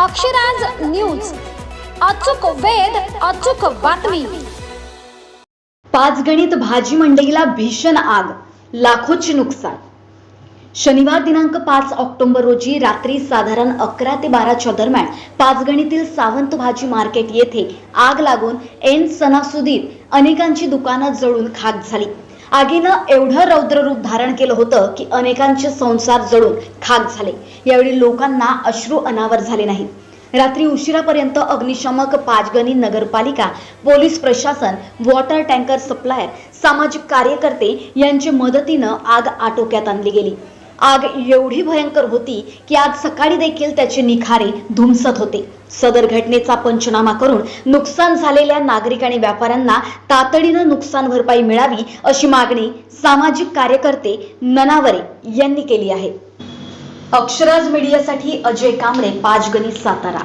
Akshraj news. अचूक वेध अचूक बातमी. पाच गणित भाजी मंडईला भीषण आग लाखोचे नुकसान. शनिवार दिनांक पाच ऑक्टोबर रोजी रात्री साधारण अकरा ते बाराच्या दरम्यान पाचगणीतील सावंत भाजी मार्केट येथे आग लागून एन सणासुदीत अनेकांची दुकानं जळून खाक झाली. आगीनं एवढं रौद्ररूप धारण केलं होतं की अनेकांचे संसार जळून खाक झाले. यावेळी लोकांना अश्रू अनावर झाले नाहीत रात्री उशिरापर्यंत अग्निशमक पाचगणी नगरपालिका पोलीस प्रशासन वॉटर टँकर सप्लायर सामाजिक कार्यकर्ते यांच्या मदतीनं आग आटोक्यात आणली गेली. आग एवढी भयंकर होती की आज सकाळी देखील त्याचे निखारे धुमसत होते. सदर घटनेचा पंचनामा करून नुकसान झालेल्या नागरिक आणि व्यापाऱ्यांना तातडीनं नुकसान भरपाई मिळावी अशी मागणी सामाजिक कार्यकर्ते ननावरे यांनी केली आहे. अक्षराज मीडियासाठी अजय कांबळे पाचगणी सातारा.